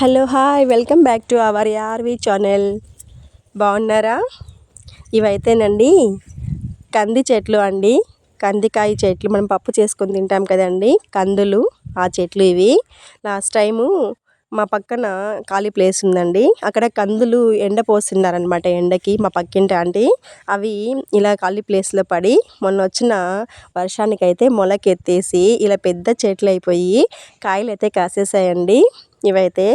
Hello hi. Welcome back to our RV channel. బాగున్నారా? ఇవైతేనండి కంది చెట్లు అండి. కందికాయ చెట్లు మనం పప్పు చేసుకొని తింటాం కదండి. కందులు ఆ చెట్లు ఇవి. లాస్ట్ టైము మా పక్కన ఖాళీ ప్లేస్ ఉందండి. అక్కడ కందులు ఎండ పోస్తున్నారనమాట ఎండకి మా పక్కింటి ఆంటీ. అవి ఇలా ఖాళీ ప్లేస్లో పడి మొన్న వచ్చిన వర్షానికైతే మొలకెత్తేసి ఇలా పెద్ద చెట్లు అయిపోయి కాయలు అయితే కాసేసాయండి. ఇవైతే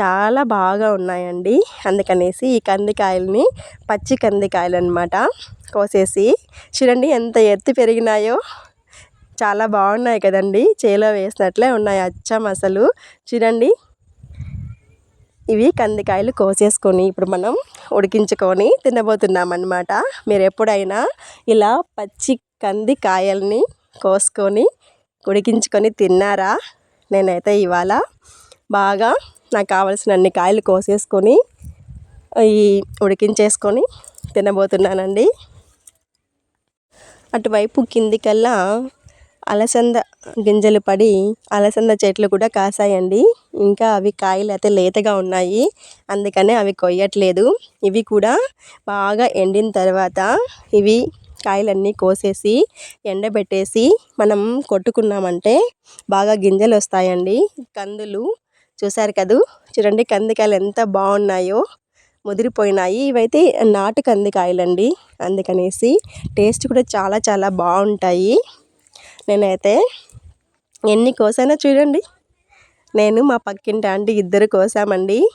చాలా బాగా ఉన్నాయండి. అందుకనేసి ఈ కందికాయలని పచ్చి కందికాయలు అనమాట కోసేసి చూడండి ఎంత ఎత్తు పెరిగినాయో. చాలా బాగున్నాయి కదండి. చేలో వేసినట్లే ఉన్నాయి. అచ్చం అసలు. చూడండి. ఇవి కందికాయలు కోసేసుకొని ఇప్పుడు మనం ఉడికించుకొని తినబోతున్నామన్నమాట. మీరు ఎప్పుడైనా ఇలా పచ్చి కందికాయల్ని కోసుకొని ఉడికించుకొని తిన్నారా? నేనైతే ఇవాళ బాగా నాకు కావాల్సిన అన్ని కాయలు కోసేసుకొని ఈ ఉడికించేసుకొని తినబోతున్నానండి. అటువైపు కిందికల్లా అలసంద గింజలు పడి అలసంద చెట్లు కూడా కాసాయండి. ఇంకా అవి కాయలు అయితే లేతగా ఉన్నాయి. అందుకనే అవి కొయ్యట్లేదు. ఇవి కూడా బాగా ఎండిన తర్వాత ఇవి కాయలన్నీ కోసేసి ఎండబెట్టేసి మనం కొట్టుకున్నామంటే బాగా గింజలు వస్తాయండి. కందులు చూసారు కదూ? చూడండి కందికాయలు ఎంత బాగున్నాయో. ముదిరిపోయినాయి. ఇవైతే నాటు కందికాయలండి. అందుకనేసి టేస్ట్ కూడా చాలా చాలా బాగుంటాయి. నేనైతే ఎన్ని కోసానో చూడండి. నేను మా పక్కింటి ఆంటీ ఇద్దరు కోసామండి.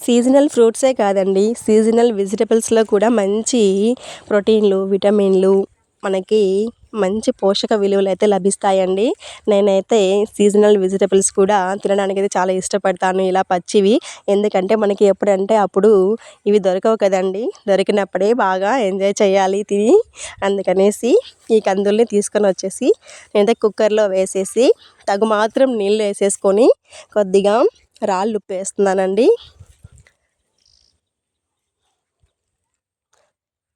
సీజనల్ ఫ్రూట్సే కాదండి. సీజనల్ వెజిటబుల్స్లో కూడా మంచి ప్రోటీన్లు విటమిన్లు మనకి మంచి పోషక విలువలు అయితే లభిస్తాయండి. నేనైతే సీజనల్ వెజిటబుల్స్ కూడా తినడానికి అయితే చాలా ఇష్టపడతాను ఇలా పచ్చివి. ఎందుకంటే మనకి ఎప్పుడంటే అప్పుడు ఇవి దొరకవు కదండి. దొరికినప్పుడే బాగా ఎంజాయ్ చేయాలి తిని అందుకనేసి ఈ కందుల్ని తీసుకొని వచ్చేసి నేనైతే కుక్కర్లో వేసేసి తగు మాత్రం నీళ్ళు వేసేసుకొని కొద్దిగా రాళ్ళు ఉప్పు వేస్తున్నానండి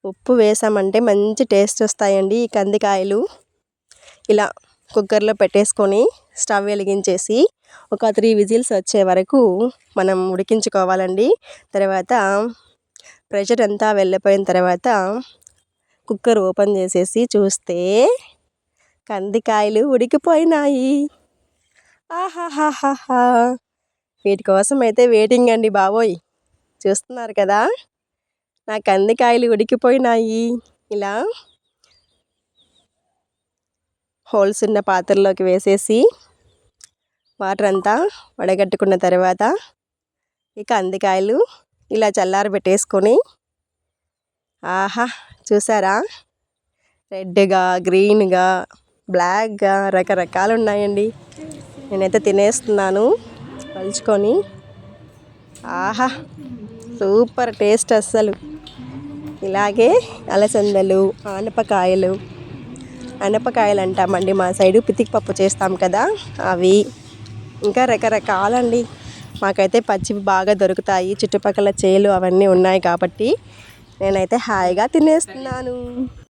ఉప్పు వేసామంటే మంచి టేస్ట్ వస్తాయండి ఈ కందికాయలు. ఇలా కుక్కర్లో పెట్టేసుకొని స్టవ్ వెలిగించేసి ఒక త్రీ విజిల్స్ వచ్చే వరకు మనం ఉడికించుకోవాలండి. తర్వాత ప్రెషర్ అంతా వెళ్ళిపోయిన తర్వాత కుక్కర్ ఓపెన్ చేసేసి చూస్తే కందికాయలు ఉడికిపోయినాయి. ఆహాహాహాహా! వీటి కోసం అయితే వెయిటింగ్ అండి బాబోయ్. చూస్తున్నారు కదా? నా కందికాయలు ఉడికిపోయినాయి. ఇలా హోల్స్ ఉన్న పాత్రలోకి వేసేసి వాటర్ అంతా వడగట్టుకున్న తర్వాత ఈ కందికాయలు ఇలా చల్లారబెట్టేసుకొని ఆహా చూసారా? రెడ్గా గ్రీన్గా బ్లాక్గా రకరకాలు ఉన్నాయండి నేనైతే తినేస్తున్నాను పలుచుకొని. ఆహా సూపర్ టేస్ట్ అస్సలు. ఇలాగే అలసందలు ఆనపకాయలు. అనపకాయలు అంటామండి మా సైడు పితికి పప్పు చేస్తాం కదా అవి. ఇంకా రకరకాలండి. మాకైతే పచ్చివి బాగా దొరుకుతాయి చుట్టుపక్కల చేలు అవన్నీ ఉన్నాయి కాబట్టి నేనైతే హాయిగా తినేస్తున్నాను.